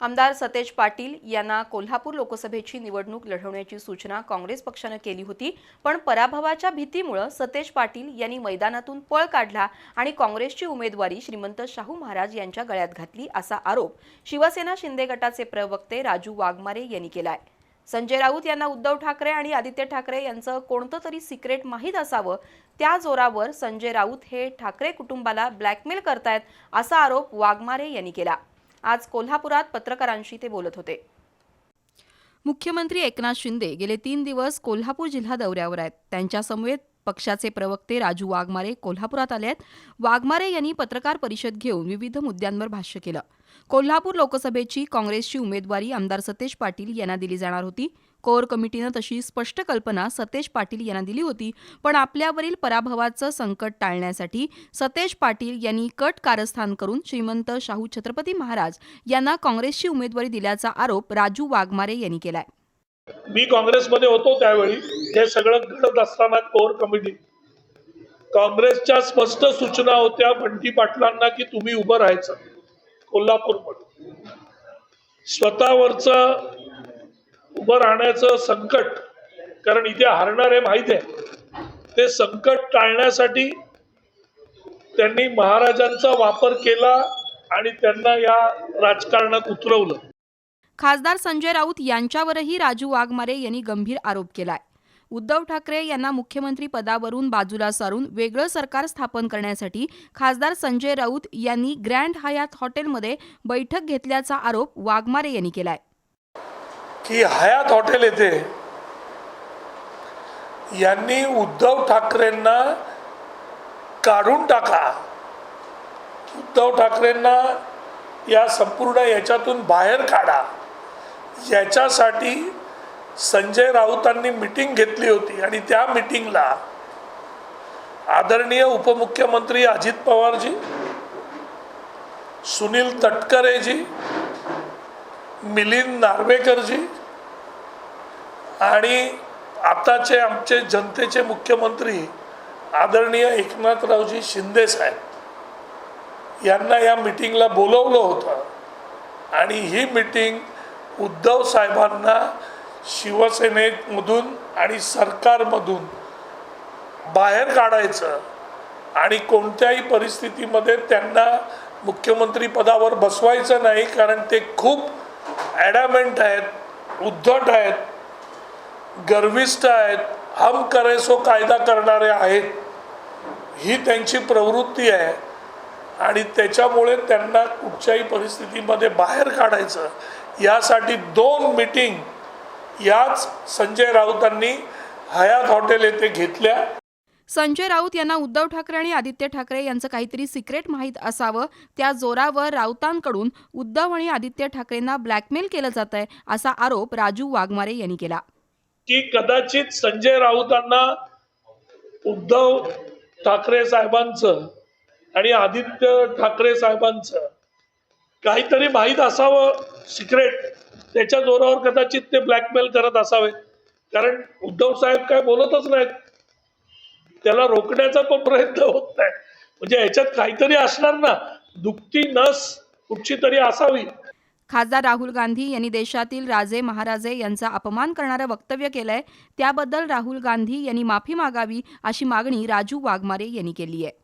आमदार सतेज पाटील यांना कोल्हापूर लोकसभेची निवडणूक लढवण्याची सूचना काँग्रेस पक्षानं केली होती पण पराभवाच्या भीतीमुळं सतेज पाटील यांनी मैदानातून पळ काढला आणि काँग्रेसची उमेदवारी श्रीमंत शाहू महाराज यांच्या गळ्यात घातली असा आरोप शिवसेना शिंदे गटाचे प्रवक्ते राजू वाघमारे यांनी केलाय. संजय राऊत यांना उद्धव ठाकरे आणि आदित्य ठाकरे यांचं कोणतं तरी सिक्रेट माहीत असावं त्या जोरावर संजय राऊत हे ठाकरे कुटुंबाला ब्लॅकमेल करतायत असा आरोप वाघमारे यांनी केला. आज कोल्हापुरात पत्रकारांशी ते बोलत होते. मुख्यमंत्री एकनाथ शिंदे गेले तीन दिवस कोल्हापूर जिल्हा दौऱ्यावर आहेत. त्यांच्यासमवेत पक्षाचे प्रवक्ते राजू वाघमारे कोल्हापुरात आले आहेत. वाघमारे यांनी पत्रकार परिषद घेऊन विविध मुद्द्यांवर भाष्य केलं. कोल्हापूर लोकसभेची काँग्रेसची उमेदवारी आमदार सतेज पाटील यांना दिली जाणार होती. कोर कमिटीनं तशी स्पष्ट कल्पना सतेज पाटील यांना दिली होती. पण आपल्यावरील पराभवाचं संकट टाळण्यासाठी सतेज पाटील यांनी कट कारस्थान करून श्रीमंत शाहू छत्रपती महाराज यांना काँग्रेसची उमेदवारी दिल्याचा आरोप राजू वाघमारे यांनी केलाय. मी काँग्रेसमध्ये होतो त्यावेळी. हे सगळं घडत असताना कोर कमिटी. काँग्रेसच्या स्पष्ट सूचना होत्या बंटी पाटलांना की तुम्ही उभं राहायचं. कोल्हापूरमध्ये. स्वतःवरचं उभं राहण्याचं संकट कारण इथे हरणार आहे माहीत आहे. ते संकट टाळण्यासाठी त्यांनी महाराजांचा वापर केला आणि त्यांना या राजकारणात उतरवलं. खासदार संजय राऊत यांच्यावरही राजू वाघमारे यांनी गंभीर आरोप केलाय. उद्धव ठाकरे यांना मुख्यमंत्री पदावरून बाजूला सारून वेगळं सरकार स्थापन करण्यासाठी खासदार संजय राऊत यांनी ग्रँड हयात हॉटेलमध्ये बैठक घेतल्याचा आरोप वाघमारे यांनी केलाय. की हयात हॉटेल येथे यांनी उद्धव ठाकरेंना काढून टाका. उद्धव ठाकरेंना या संपूर्ण याच्यातून बाहेर काढा. याच्यासाठी संजय राऊतांनी मिटिंग घेतली होती आणि त्या मिटिंगला आदरणीय उपमुख्यमंत्री अजित पवारजी सुनील तटकरेजी मिलिंद नार्वेकरजी आणि आताचे आमचे जनतेचे मुख्यमंत्री आदरणीय एकनाथरावजी शिंदे साहेब यांना या मिटिंगला बोलवलं होतं. आणि ही मिटिंग उद्धव साहेबांना शिवसेनेमधून आणि सरकारमधून बाहेर काढायचं आणि कोणत्याही परिस्थितीमध्ये त्यांना मुख्यमंत्री पदावर बसवायचं नाही कारण ते खूप ॲडामेंट आहेत उद्धट आहेत गर्विष्ठ आहेत हम करेसो कायदा करणारे आहेत ही त्यांची प्रवृत्ती आहे. आणि त्याच्यामुळे त्यांना कुठच्याही परिस्थितीमध्ये बाहेर काढायचं यासाठी दोन मिटिंग याच संजय राऊतांनी हयात हॉटेल येथे घेतल्या. संजय राऊत यांना उद्धव ठाकरे आणि आदित्य ठाकरे यांचं काहीतरी सिक्रेट माहीत असावं. त्या जोरावर राऊतांकडून उद्धव आणि आदित्य ठाकरेंना ब्लॅकमेल केलं जात आहे असा आरोप राजू वाघमारे यांनी केला. की कदाचित संजय राऊतांना उद्धव ठाकरे साहेबांचं आणि आदित्य ठाकरे साहेबांचं काहीतरी माहीत असावं सिक्रेट त्याच्या जोरावर कदाचित ते ब्लॅकमेल करत असावे. कारण उद्धव साहेब काय बोलतच नाहीत. त्याला रोखण्याचा पण प्रयत्न होत नाही. म्हणजे याच्यात काहीतरी असणार ना. दुखती नस कुठची तरी असावी. खासदार राहुल गांधी यांनी देशातील राजे महाराजे यांचा अपमान करणारं वक्तव्य केलंय. त्याबद्दल राहुल गांधी यांनी माफी मागावी अशी मागणी राजू वाघमारे यांनी केली आहे.